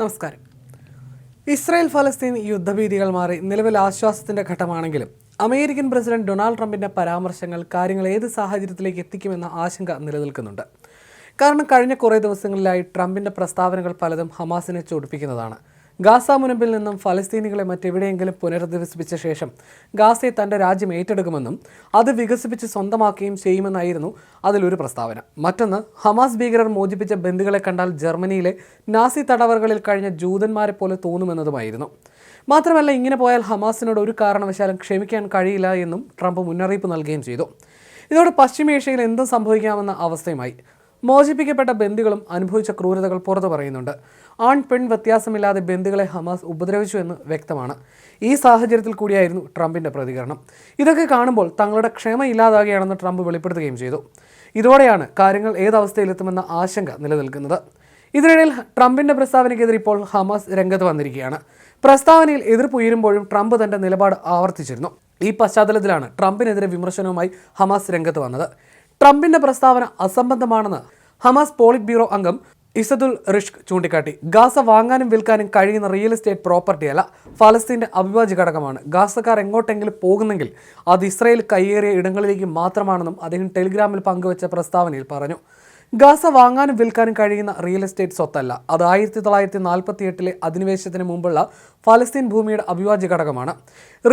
നമസ്കാരം. ഇസ്രായേൽ ഫലസ്തീൻ യുദ്ധഭീതികൾ മാറി നിലവിൽ ആശ്വാസത്തിന്റെ ഘട്ടമാണെങ്കിലും അമേരിക്കൻ പ്രസിഡന്റ് ഡൊണാൾഡ് ട്രംപിന്റെ പരാമർശങ്ങൾ കാര്യങ്ങൾ ഏത് സാഹചര്യത്തിലേക്ക് എത്തിക്കുമെന്ന ആശങ്ക നിലനിൽക്കുന്നുണ്ട്. കാരണം കഴിഞ്ഞ കുറേ ദിവസങ്ങളിലായി ട്രംപിന്റെ പ്രസ്താവനകൾ പലതും ഹമാസിനെ ചൊടിപ്പിക്കുന്നതാണ്. ഗാസ മുനമ്പിൽ നിന്നും ഫലസ്തീനികളെ മറ്റെവിടെയെങ്കിലും പുനരധിവസിപ്പിച്ച ശേഷം ഗാസയെ തന്റെ രാജ്യം ഏറ്റെടുക്കുമെന്നും അത് വികസിപ്പിച്ച് സ്വന്തമാക്കുകയും ചെയ്യുമെന്നായിരുന്നു അതിലൊരു പ്രസ്താവന. മറ്റൊന്ന് ഹമാസ് ഭീകരർ മോചിപ്പിച്ച ബന്ധുക്കളെ കണ്ടാൽ ജർമ്മനിയിലെ നാസി തടവറകളിൽ കഴിഞ്ഞ ജൂതന്മാരെ പോലെ തോന്നുമെന്നതുമായിരുന്നു. മാത്രമല്ല ഇങ്ങനെ പോയാൽ ഹമാസിനോട് ഒരു കാരണവശാലും ക്ഷമിക്കാൻ കഴിയില്ല എന്നും ട്രംപ് മുന്നറിയിപ്പ് നൽകുകയും ചെയ്തു. ഇതോടെ പശ്ചിമേഷ്യയിൽ എന്തും സംഭവിക്കാമെന്ന അവസ്ഥയുമായി മോചിപ്പിക്കപ്പെട്ട ബന്ദികളും അനുഭവിച്ച ക്രൂരതകൾ പുറത്തു പറയുന്നുണ്ട്. ആൺ പെൺ വ്യത്യാസമില്ലാതെ ബന്ദികളെ ഹമാസ് ഉപദ്രവിച്ചു എന്ന് വ്യക്തമാണ്. ഈ സാഹചര്യത്തിൽ കൂടിയായിരുന്നു ട്രംപിന്റെ പ്രതികരണം. ഇതൊക്കെ കാണുമ്പോൾ തങ്ങളുടെ ക്ഷമ ഇല്ലാതാകുകയാണെന്ന് ട്രംപ് വെളിപ്പെടുത്തുകയും ചെയ്തു. ഇതോടെയാണ് കാര്യങ്ങൾ ഏതവസ്ഥയിലെത്തുമെന്ന ആശങ്ക നിലനിൽക്കുന്നത്. ഇതിനിടയിൽ ട്രംപിന്റെ പ്രസ്താവനയ്ക്കെതിരെ ഇപ്പോൾ ഹമാസ് രംഗത്ത് വന്നിരിക്കുകയാണ്. പ്രസ്താവനയിൽ എതിർപ്പ് ഉയരുമ്പോഴും ട്രംപ് തന്റെ നിലപാട് ആവർത്തിച്ചിരുന്നു. ഈ പശ്ചാത്തലത്തിലാണ് ട്രംപിനെതിരെ വിമർശനവുമായി ഹമാസ് രംഗത്ത് വന്നത്. ട്രംപിന്റെ പ്രസ്താവന അസംബന്ധമാണെന്ന് ഹമാസ് പോളിറ്റ് ബ്യൂറോ അംഗം ഇസദുൽ റിഷ്ക് ചൂണ്ടിക്കാട്ടി. ഗാസ വാങ്ങാനും വിൽക്കാനും കഴിയുന്ന റിയൽ എസ്റ്റേറ്റ് പ്രോപ്പർട്ടിയല്ല ഫലസ്തീന്റെ അവിഭാജ്യ ഘടകമാണ്. ഗാസക്കാർ എങ്ങോട്ടെങ്കിലും പോകുന്നെങ്കിൽ അത് ഇസ്രയേൽ കയ്യേറിയ ഇടങ്ങളിലേക്ക് മാത്രമാണെന്നും അദ്ദേഹം ടെലിഗ്രാമിൽ പങ്കുവച്ച പ്രസ്താവനയിൽ പറഞ്ഞു. ഗാസ വാങ്ങാനും വിൽക്കാനും കഴിയുന്ന റിയൽ എസ്റ്റേറ്റ് സ്വത്തല്ല. അത് ആയിരത്തി തൊള്ളായിരത്തി നാൽപ്പത്തി എട്ടിലെ അധിനിവേശത്തിന് മുമ്പുള്ള ഫലസ്തീൻ ഭൂമിയുടെ അവിഭാജ്യ ഘടകമാണ്.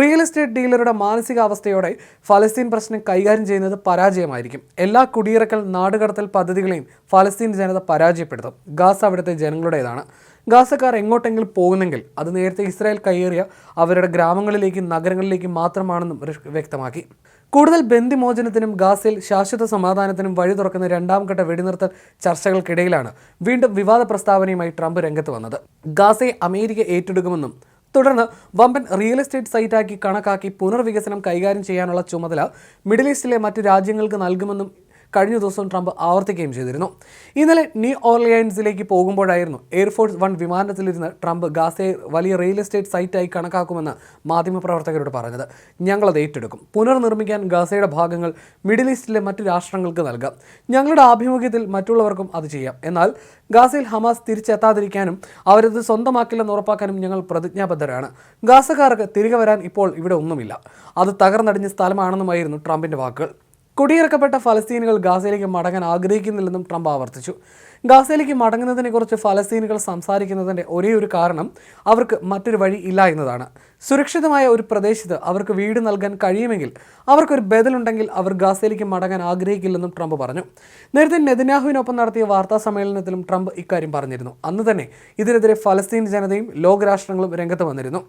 റിയൽ എസ്റ്റേറ്റ് ഡീലറുടെ മാനസികാവസ്ഥയോടെ ഫലസ്തീൻ പ്രശ്നം കൈകാര്യം ചെയ്യുന്നത് പരാജയമായിരിക്കും. എല്ലാ കുടിയിറക്കൽ നാടുകടത്തൽ പദ്ധതികളെയും ഫലസ്തീൻ ജനത പരാജയപ്പെടുത്തും. ഗാസ അവിടുത്തെ ജനങ്ങളുടേതാണ്. ഗാസക്കാർ എങ്ങോട്ടെങ്കിലും പോകുന്നെങ്കിൽ അത് നേരത്തെ ഇസ്രായേൽ കയ്യേറിയ അവരുടെ ഗ്രാമങ്ങളിലേക്കും നഗരങ്ങളിലേക്കും മാത്രമാണെന്നും വ്യക്തമാക്കി. കൂടുതൽ ബന്ധിമോചനത്തിനും ഗാസയിൽ ശാശ്വത സമാധാനത്തിനും വഴി തുറക്കുന്ന രണ്ടാം ഘട്ട വെടിനിർത്തൽ ചർച്ചകൾക്കിടയിലാണ് വീണ്ടും വിവാദ പ്രസ്താവനയുമായി ട്രംപ് രംഗത്ത് വന്നത്. ഗാസയെ അമേരിക്ക ഏറ്റെടുക്കുമെന്നും തുടർന്ന് വമ്പൻ റിയൽ എസ്റ്റേറ്റ് സൈറ്റാക്കി കണക്കാക്കി പുനർവികസനം കൈകാര്യം ചെയ്യാനുള്ള ചുമതല മിഡിൽ ഈസ്റ്റിലെ മറ്റ് രാജ്യങ്ങൾക്ക് നൽകുമെന്നും കഴിഞ്ഞ ദിവസം ട്രംപ് ആവർത്തിക്കുകയും ചെയ്തിരുന്നു. ഇന്നലെ ന്യൂ ഓർലിയൻസിലേക്ക് പോകുമ്പോഴായിരുന്നു എയർഫോഴ്സ് വൺ വിമാനത്തിലിരുന്ന് ട്രംപ് ഗാസയെ വലിയ റിയൽ എസ്റ്റേറ്റ് സൈറ്റായി കണക്കാക്കുമെന്ന് മാധ്യമപ്രവർത്തകരോട് പറഞ്ഞത്. ഞങ്ങളത് ഏറ്റെടുക്കും. പുനർനിർമ്മിക്കാൻ ഗാസയുടെ ഭാഗങ്ങൾ മിഡിൽ ഈസ്റ്റിലെ മറ്റ് രാഷ്ട്രങ്ങൾക്ക് നൽകാം. ഞങ്ങളുടെ ആഭിമുഖ്യത്തിൽ മറ്റുള്ളവർക്കും അത് ചെയ്യാം. എന്നാൽ ഗാസയിൽ ഹമാസ് തിരിച്ചെത്താതിരിക്കാനും അവരത് സ്വന്തമാക്കില്ലെന്ന് ഉറപ്പാക്കാനും ഞങ്ങൾ പ്രതിജ്ഞാബദ്ധരാണ്. ഗാസക്കാർക്ക് തിരികെ വരാൻ ഇപ്പോൾ ഇവിടെ ഒന്നുമില്ല. അത് തകർന്നടിഞ്ഞ സ്ഥലമാണെന്നുമായിരുന്നു ട്രംപിന്റെ വാക്കുകൾ. കുടിയിറക്കപ്പെട്ട ഫലസ്തീനുകൾ ഗാസയിലേക്ക് മടങ്ങാൻ ആഗ്രഹിക്കുന്നില്ലെന്നും ട്രംപ് ആവർത്തിച്ചു. ഗാസയിലേക്ക് മടങ്ങുന്നതിനെക്കുറിച്ച് ഫലസ്തീനുകൾ സംസാരിക്കുന്നതിന്റെ ഒരേ ഒരു കാരണം അവർക്ക് മറ്റൊരു വഴി ഇല്ല എന്നതാണ്. സുരക്ഷിതമായ ഒരു പ്രദേശത്ത് അവർക്ക് വീട് നൽകാൻ കഴിയുമെങ്കിൽ അവർക്കൊരു ബദലുണ്ടെങ്കിൽ അവർ ഗാസയിലേക്ക് മടങ്ങാൻ ആഗ്രഹിക്കില്ലെന്നും ട്രംപ് പറഞ്ഞു. നേരത്തെ നെതന്യാഹുവിനൊപ്പം നടത്തിയ വാർത്താ സമ്മേളനത്തിലും ട്രംപ് ഇക്കാര്യം പറഞ്ഞിരുന്നു. അന്ന് തന്നെ ഇതിനെതിരെ ഫലസ്തീൻ ജനതയും ലോകരാഷ്ട്രങ്ങളും രംഗത്ത് വന്നിരുന്നു.